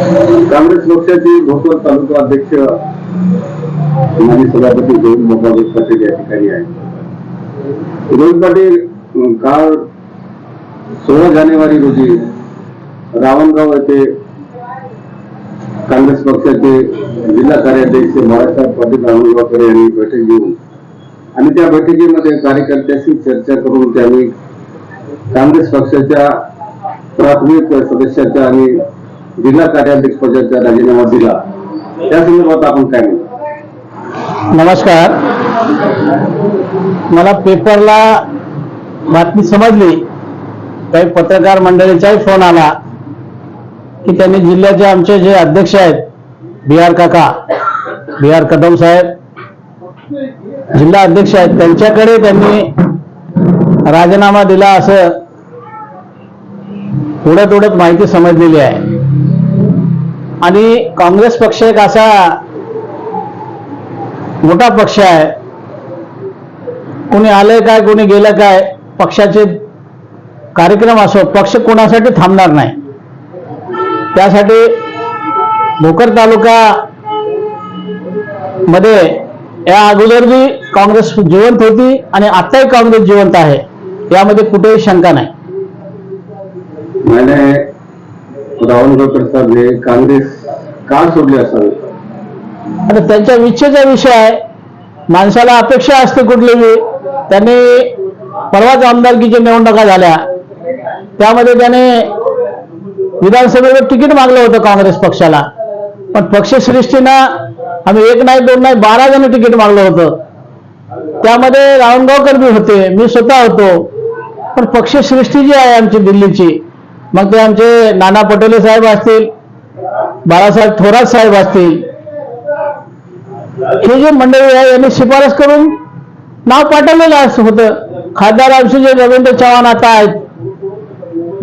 काँग्रेस पक्षाचे भोकर तालुका अध्यक्ष माजी सभापती गोविंद बाबा पाटील या ठिकाणी आहे गोविंद पाटील काल सोळा जानेवारी रोजी रावणगाव येथे काँग्रेस पक्षाचे जिल्हा कार्याध्यक्ष बाळासाहेब पाटील रावणगावकर यांनी बैठक घेऊन आणि त्या बैठकीमध्ये कार्यकर्त्याशी चर्चा करून त्यांनी काँग्रेस पक्षाच्या प्राथमिक सदस्याच्या आणि जिल्हा कार्याध्यक्ष पदाचा राजीनामा दिला. त्या संदर्भात आपण काय म्हणतो नमस्कार. मला पेपरला बातमी समजली. काही पत्रकार मंडळीचाही फोन आला. की त्यांनी जिल्ह्याचे आमचे जे अध्यक्ष आहेत बी आर काका बी आर कदम साहेब जिल्हा अध्यक्ष आहेत त्यांच्याकडे त्यांनी राजीनामा दिला असं थोड्या थोड्यात माहिती समजलेली आहे. आणि काँग्रेस पक्ष एक असा मोठा पक्ष आहे. कोणी आलंय काय कोणी गेलं काय पक्षाचे कार्यक्रम असो पक्ष कोणासाठी थांबणार नाही. त्यासाठी भोकर तालुका मध्ये या अगोदर बी काँग्रेस जिवंत होती आणि आताही काँग्रेस जिवंत आहे. यामध्ये कुठेही शंका नाही. मैंने राहुल गोकर साहब हे काँग्रेस का सोडले असावे. आता त्यांच्या इच्छेचा विषय आहे. माणसाला अपेक्षा असते कुठलीही. त्यांनी परवाच आमदारकीच्या निवडणुका झाल्या. त्यामध्ये त्याने विधानसभेवर तिकीट मागलं होतं काँग्रेस पक्षाला. पण पक्षश्रेष्ठीनं आम्ही एक नाही दोन नाही बारा जण तिकीट मागलं होतं. त्यामध्ये रावणगावकर बी होते मी स्वतः होतो. पण पक्षश्रेष्ठी जी आहे आमची दिल्लीची मग ते आमचे नाना पटोले साहेब असतील बाळासाहेब थोरात साहेब असतील. हे जे मंडळी आहे यांनी शिफारस करून नाव पाठवलेलं असं होतं. खासदार आमचे जे रवींद्र चव्हाण आता आहेत.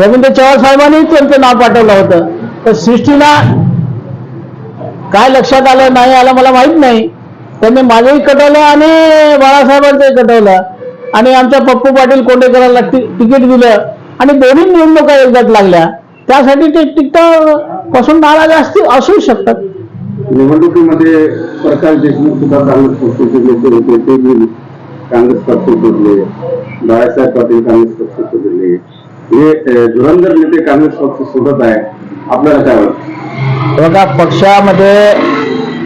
रवींद्र चव्हाण साहेबांनी त्यांचं नाव पाठवलं होतं. तर सृष्टीला काय लक्षात आलं नाही आलं मला माहीत नाही. त्यांनी माझंही कटवलं आणि बाळासाहेबांचंही कटवलं. आणि आमच्या पप्पू पाटील कोंडेकरांना तिकीट दिलं. आणि दोन्ही निवडणुका एकदाच लागल्या. त्यासाठी ते तिकीटपासून नाराज असतील असू शकतात. निवडणुकीमध्ये प्रकाश देशमुख सुद्धा काँग्रेस पक्षाचे नेते होते ते काँग्रेस पक्ष सोडले बाळासाहेब पाटील काँग्रेस पक्ष सोडले. हे धुरंधर नेते काँग्रेस पक्ष सोडत आहे आपल्याला काय वाटतं? बघा पक्षामध्ये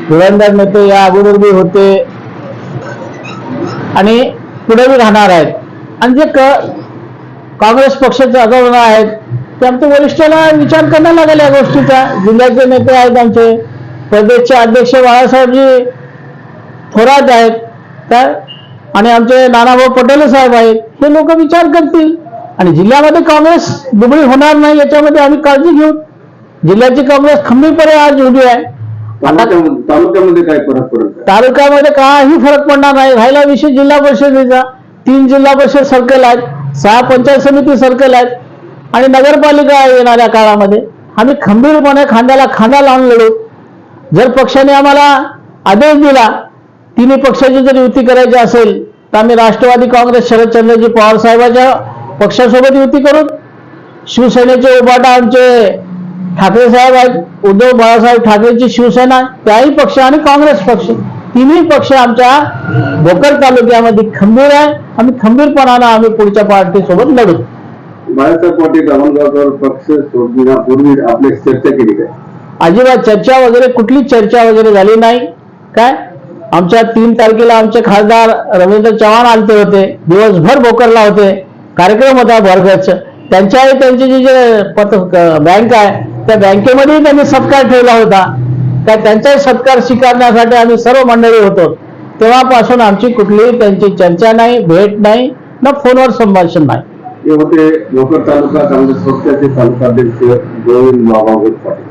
धुरंधर नेते या अगोदर बी होते आणि पुढे बी राहणार आहेत. आणि जे काँग्रेस पक्षाचे अगोदर आहेत ते आमच्या वरिष्ठाला विचार करायला लागेल या गोष्टीचा. जिल्ह्याचे नेते आहेत आमचे. प्रदेशचे अध्यक्ष बाळासाहेबजी थोरात आहेत. काय आणि आमचे नानाभाऊ पटेल साहेब आहेत. हे लोक विचार करतील. आणि जिल्ह्यामध्ये काँग्रेस दुबळी होणार नाही याच्यामध्ये आम्ही काळजी घेऊ. जिल्ह्याची काँग्रेस खंबीरपणे आज उभी आहे. तालुक्यामध्ये काय फरक पडत तालुक्यामध्ये काही फरक पडणार नाही. राहिला विषय जिल्हा परिषदेचा. तीन जिल्हा परिषद सर्कल आहेत. सहा पंचायत समिती सर्कल आहेत. आणि नगरपालिका येणाऱ्या काळामध्ये आम्ही खंबीरपणे खांद्याला खांदा लावून लढू. जर पक्षाने आम्हाला आदेश दिला तिन्ही पक्षाची जर युती करायची असेल तर आम्ही राष्ट्रवादी काँग्रेस शरदचंद्रजी पवार साहेबांच्या पक्षासोबत युती करू. शिवसेनेचे उभाटा आमचे ठाकरे साहेब आहेत उद्धव बाळासाहेब ठाकरेची शिवसेना त्याही पक्ष आणि काँग्रेस पक्ष. तिन्ही पक्ष आमच्या भोकर तालुक्यामध्ये खंबीर आहे. आम्ही खंबीरपणानं आम्ही पुढच्या पार्टीसोबत लढू. बाळासाहेब पाटील रावणगावकर पक्ष सोडण्यापूर्वी आपली चर्चा केली काय? अजिबात चर्चा वगैरे कुठली चर्चा वगैरे झाली नाही. काय? आमच्या तीन तारखेला आमचे खासदार रवींद्र चव्हाण आलते होते. दिवसभर भोकरला होते. कार्यक्रम होता भरगच त्यांच्याही त्यांची जी जे पत बँक आहे त्या बँकेमध्येही त्यांनी सत्कार ठेवला होता. त्या त्यांचाही सत्कार स्वीकारण्यासाठी आम्ही सर्व मंडळी होतो. तेव्हापासून आमची कुठलीही त्यांची चर्चा नाही भेट नाही ना फोनवर संभाषण नाही. हे होते भोकर तालुका काँग्रेस पक्षाचे तालुकाध्यक्ष गोविंद बाबा पाटील